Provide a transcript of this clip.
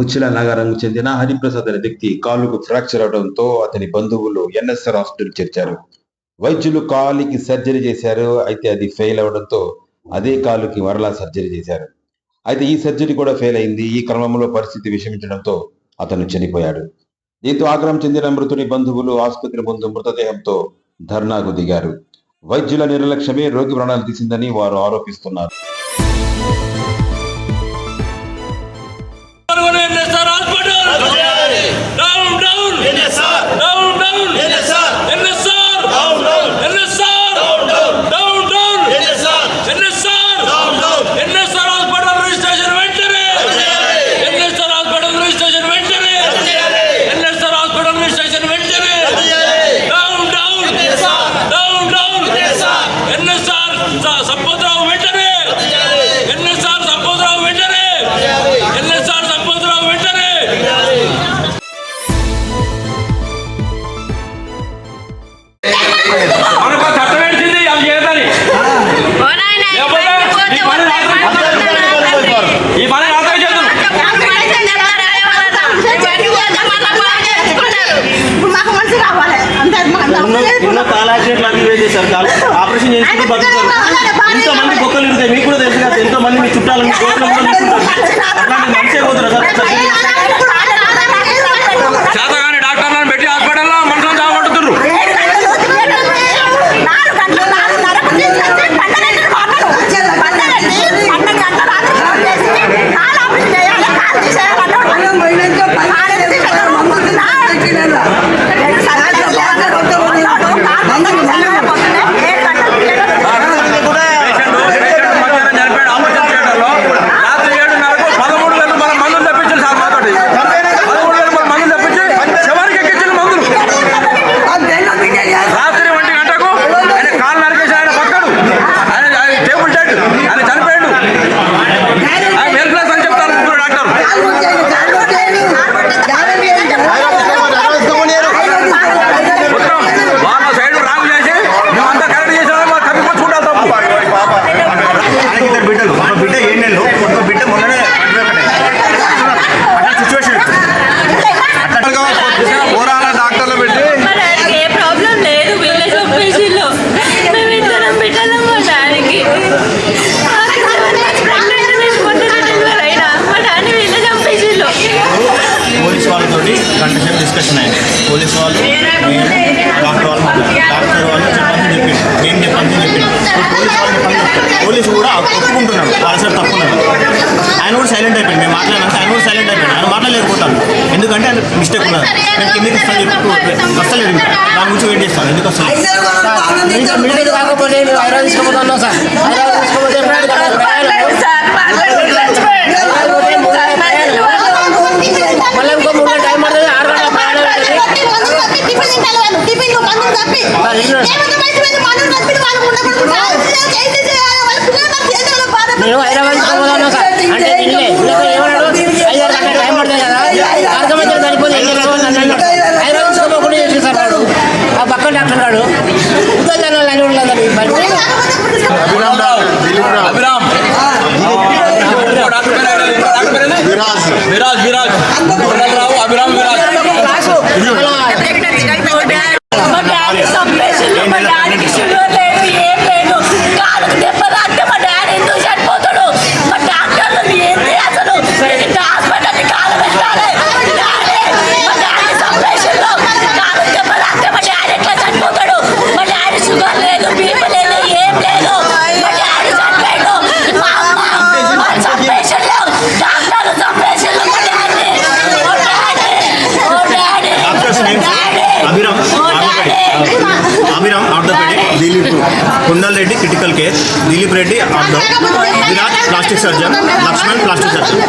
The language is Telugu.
ఉచ్చిల నగరంకు చెందిన హరిప్రసాద్ అనే వ్యక్తి కాలుకు ఫ్రాక్చర్ అవడంతో అతని బంధువులు ఎన్ఎస్ఆర్ హాస్పిటల్ చేర్చారు. వైద్యులు కాలికి సర్జరీ చేశారు. అయితే అది ఫెయిల్ అవడంతో అదే కాలుకి మరలా సర్జరీ చేశారు. అయితే ఈ సర్జరీ కూడా ఫెయిల్ అయింది. ఈ క్రమంలో పరిస్థితి విషమించడంతో అతను చనిపోయాడు. దీంతో ఆగ్రహం చెందిన మృతుని బంధువులు ఆసుపత్రి ముందు మృతదేహంతో ధర్నాకు దిగారు. వైద్యుల నిర్లక్ష్యమే రోగి ప్రాణాలు తీసిందని వారు ఆరోపిస్తున్నారు. জনগণের ఆపరేషన్ చేసుకుంటే బతుకుతారు. ఇంతమంది కుక్కలు మీకు కూడా తెలుసు కదా ఎంతో మంది మీ చుట్టాలు మీ కోట్లంతా అట్లాంటి మంచిగా పోతారు సార్ తోటి గంట సేపు డిస్కషన్ అయింది. పోలీస్ వాళ్ళు డాక్టర్ వాళ్ళు డాక్టర్ వాళ్ళు చెప్పాలని చెప్పింది మేము చెప్పాలని చెప్పింది పోలీస్ వాళ్ళు చెప్పని పోలీసు కూడా ఒప్పుకుంటున్నాడు వాళ్ళ సార్ తప్పున్నాడు ఆయన కూడా సైలెంట్ అయిపోయింది మేము మాట్లాడినాక ఆయన కూడా సైలెంట్ అయిపోయింది ఆయన మాట్లాడలేకపోతాను ఎందుకంటే ఆయన మిస్టేక్ ఉన్నారు. నేను కిందకి వస్తాను చెప్పి వస్తలేదు దాని గురించి వెయిట్ చేస్తాను. ఎందుకు వస్తాను Viraj Viraj. Reddy Virat plastic surgeon Lakshman plastic surgeon.